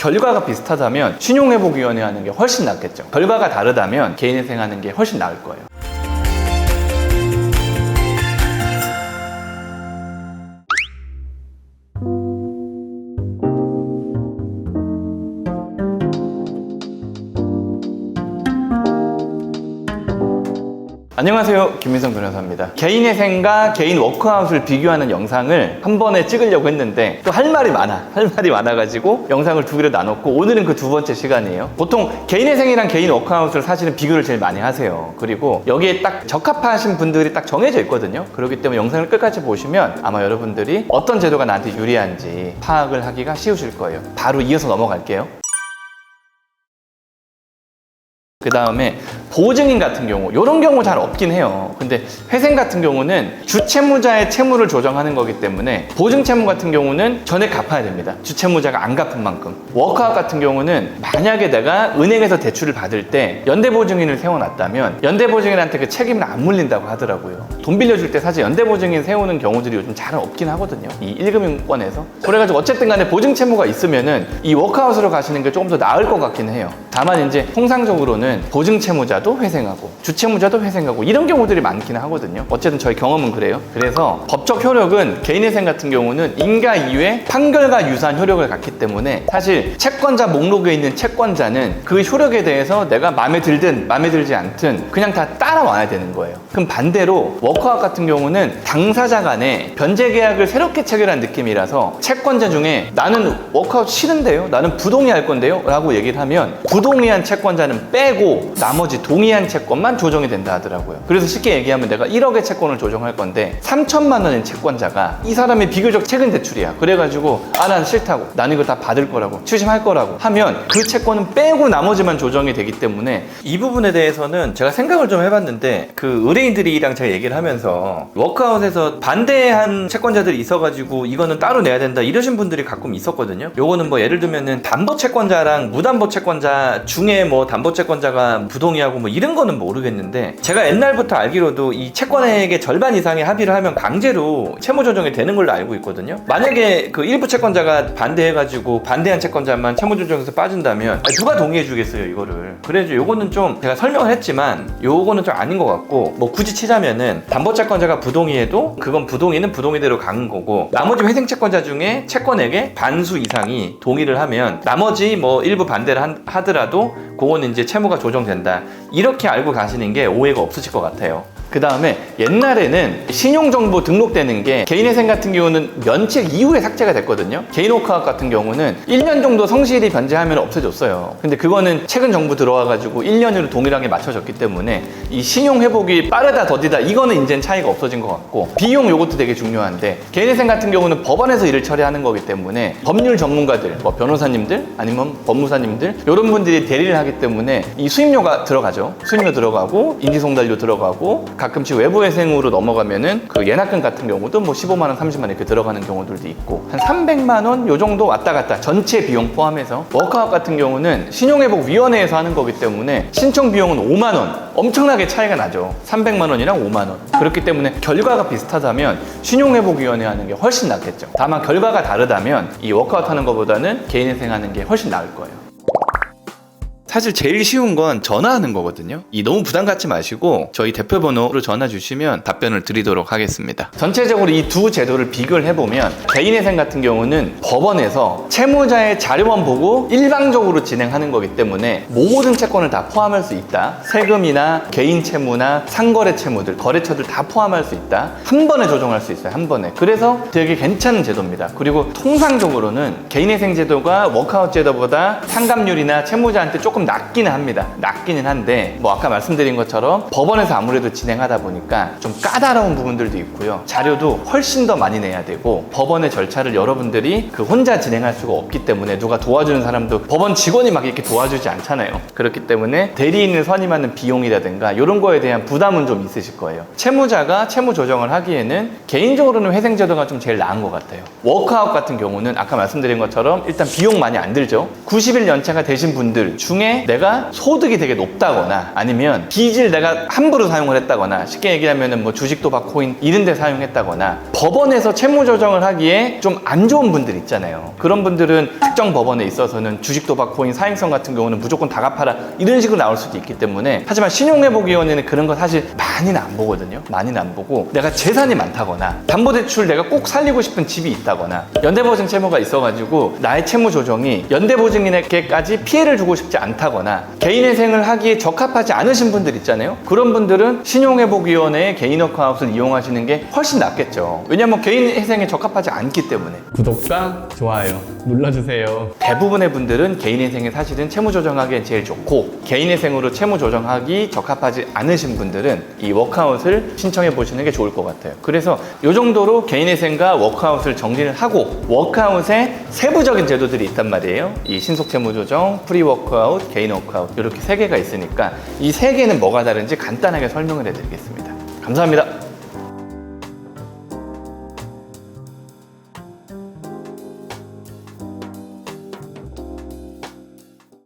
결과가 비슷하다면 신용회복위원회 하는 게 훨씬 낫겠죠. 결과가 다르다면 개인회생 하는 게 훨씬 나을 거예요. 안녕하세요. 김민성 변호사입니다. 개인회생과 개인 워크아웃을 비교하는 영상을 한 번에 찍으려고 했는데 또 할 말이 많아. 할 말이 많아가지고 영상을 두 개로 나눴고 오늘은 그 두 번째 시간이에요. 보통 개인회생이랑 개인 워크아웃을 사실은 비교를 제일 많이 하세요. 그리고 여기에 딱 적합하신 분들이 딱 정해져 있거든요. 그렇기 때문에 영상을 끝까지 보시면 아마 여러분들이 어떤 제도가 나한테 유리한지 파악을 하기가 쉬우실 거예요. 바로 이어서 넘어갈게요. 그 다음에 보증인 같은 경우 이런 경우 잘 없긴 해요. 근데 회생 같은 경우는 주채무자의 채무를 조정하는 거기 때문에 보증 채무 같은 경우는 전액 갚아야 됩니다. 주채무자가 안 갚은 만큼. 워크아웃 같은 경우는 만약에 내가 은행에서 대출을 받을 때 연대보증인을 세워놨다면 연대보증인한테 그 책임을 안 물린다고 하더라고요. 돈 빌려줄 때 사실 연대보증인 세우는 경우들이 요즘 잘 없긴 하거든요. 이 1금융권에서. 그래가지고 어쨌든 간에 보증 채무가 있으면은 이 워크아웃으로 가시는 게 조금 더 나을 것 같긴 해요 다만 이제 통상적으로는 보증 채무자도 회생하고 주채무자도 회생하고 이런 경우들이 많긴 하거든요. 어쨌든 저희 경험은 그래요. 그래서 법적 효력은 개인회생 같은 경우는 인가 이외 판결과 유사한 효력을 갖기 때문에 사실 채권자 목록에 있는 채권자는 그 효력에 대해서 내가 마음에 들든 마음에 들지 않든 그냥 다 따라와야 되는 거예요. 그럼 반대로 워크아웃 같은 경우는 당사자 간에 변제 계약을 새롭게 체결한 느낌이라서 채권자 중에 나는 워크아웃 싫은데요? 나는 부동의할 건데요? 라고 얘기를 하면 부동의한 채권자는 빼고 나머지 동의한 채권만 조정이 된다 하더라고요. 그래서 쉽게 얘기하면 내가 1억의 채권을 조정할 건데 3천만 원의 채권자가 이 사람이 비교적 최근 대출이야. 그래가지고 아 난 싫다고 나는 이거 다 받을 거라고 추심할 거라고 하면 그 채권은 빼고 나머지만 조정이 되기 때문에 이 부분에 대해서는 제가 생각을 좀 해봤는데 그 의뢰인들이랑 제가 얘기를 하면서 워크아웃에서 반대한 채권자들이 있어가지고 이거는 따로 내야 된다 이러신 분들이 가끔 있었거든요. 요거는 뭐 예를 들면은 담보 채권자랑 무담보 채권자 중에 뭐 담보 채권자가 부동의하고 뭐 이런 거는 모르겠는데 제가 옛날부터 알기로도 이 채권액의 절반 이상의 합의를 하면 강제로 채무 조정이 되는 걸로 알고 있거든요. 만약에 그 일부 채권자가 반대해가지고 반대한 채권자만 채무 조정에서 빠진다면 누가 동의해 주겠어요 이거를. 그래서 요거는 좀 제가 설명을 했지만 요거는 좀 아닌 것 같고 뭐 굳이 치자면은 담보 채권자가 부동의해도 그건 부동의는 부동의대로 가는 거고 나머지 회생 채권자 중에 채권액의 반수 이상이 동의를 하면 나머지 뭐 일부 반대를 한- 하더라도 그거는 이제 채무가 조정된다. 이렇게 알고 가시는 게 오해가 없으실 것 같아요. 그 다음에 옛날에는 신용정보 등록되는 게 개인회생 같은 경우는 면책 이후에 삭제가 됐거든요. 개인 워크아웃 같은 경우는 1년 정도 성실히 변제하면 없어졌어요. 근데 그거는 최근 정부 들어와가지고 1년으로 동일하게 맞춰졌기 때문에 이 신용 회복이 빠르다 더디다 이거는 이제는 차이가 없어진 것 같고 비용 요것도 되게 중요한데 개인회생 같은 경우는 법원에서 일을 처리하는 거기 때문에 법률 전문가들, 뭐 변호사님들 아니면 법무사님들 이런 분들이 대리를 하기 때문에 이 수임료가 들어가죠. 수임료 들어가고 인지송달료 들어가고 가끔씩 외부 회생으로 넘어가면은 그 예납금 같은 경우도 뭐 15만 원, 30만 원 이렇게 들어가는 경우들도 있고 한 300만 원 요 정도 왔다 갔다 전체 비용 포함해서 워크아웃 같은 경우는 신용회복위원회에서 하는 거기 때문에 신청 비용은 5만 원. 엄청나게 차이가 나죠. 300만 원이랑 5만 원. 그렇기 때문에 결과가 비슷하다면 신용회복위원회 하는 게 훨씬 낫겠죠. 다만 결과가 다르다면 이 워크아웃 하는 것보다는 개인회생 하는 게 훨씬 나을 거예요 사실 제일 쉬운 건 전화하는 거거든요. 이 너무 부담 갖지 마시고 저희 대표 번호로 전화 주시면 답변을 드리도록 하겠습니다. 전체적으로 이 두 제도를 비교를 해보면 개인회생 같은 경우는 법원에서 채무자의 자료만 보고 일방적으로 진행하는 거기 때문에 모든 채권을 다 포함할 수 있다. 세금이나 개인 채무나 상거래 채무들, 거래처들 다 포함할 수 있다. 한 번에 조정할 수 있어요. 한 번에. 그래서 되게 괜찮은 제도입니다. 그리고 통상적으로는 개인회생 제도가 워크아웃 제도보다 상감률이나 채무자한테 조금 낮기는 합니다. 낮기는 한데 뭐 아까 말씀드린 것처럼 법원에서 아무래도 진행하다 보니까 좀 까다로운 부분들도 있고요. 자료도 훨씬 더 많이 내야 되고 법원의 절차를 여러분들이 그 혼자 진행할 수가 없기 때문에 누가 도와주는 사람도 법원 직원이 막 이렇게 도와주지 않잖아요. 그렇기 때문에 대리인을 선임하는 비용이라든가 이런 거에 대한 부담은 좀 있으실 거예요. 채무자가 채무 조정을 하기에는 개인적으로는 회생 제도가 좀 제일 나은 것 같아요. 워크아웃 같은 경우는 아까 말씀드린 것처럼 일단 비용 많이 안 들죠. 90일 연차가 되신 분들 중에 내가 소득이 되게 높다거나 아니면 빚을 내가 함부로 사용을 했다거나 쉽게 얘기하면 뭐 주식 도박 코인 이런 데 사용했다거나 법원에서 채무 조정을 하기에 좀 안 좋은 분들 있잖아요. 그런 분들은 특정 법원에 있어서는 주식 도박 코인 사행성 같은 경우는 무조건 다 갚아라 이런 식으로 나올 수도 있기 때문에 하지만 신용회복위원회는 그런 거 사실 많이는 안 보거든요. 많이는 안 보고 내가 재산이 많다거나 담보대출 내가 꼭 살리고 싶은 집이 있다거나 연대보증 채무가 있어가지고 나의 채무 조정이 연대보증인에게까지 피해를 주고 싶지 않다거나 개인회생을 하기에 적합하지 않으신 분들 있잖아요. 그런 분들은 신용회복위원회의 개인 어카운트를 이용하시는 게 훨씬 낫겠죠. 왜냐하면 개인 회생에 적합하지 않기 때문에. 구독과 좋아요 눌러주세요. 대부분의 분들은 개인 회생에 사실은 채무 조정하기엔 제일 좋고 개인 회생으로 채무 조정하기 적합하지 않으신 분들은 이 워크아웃을 신청해 보시는 게 좋을 것 같아요. 그래서 이 정도로 개인 회생과 워크아웃을 정리를 하고 워크아웃에 세부적인 제도들이 있단 말이에요. 이 신속 채무 조정, 프리 워크아웃, 개인 워크아웃 이렇게 세 개가 있으니까 이 세 개는 뭐가 다른지 간단하게 설명을 해드리겠습니다. 감사합니다.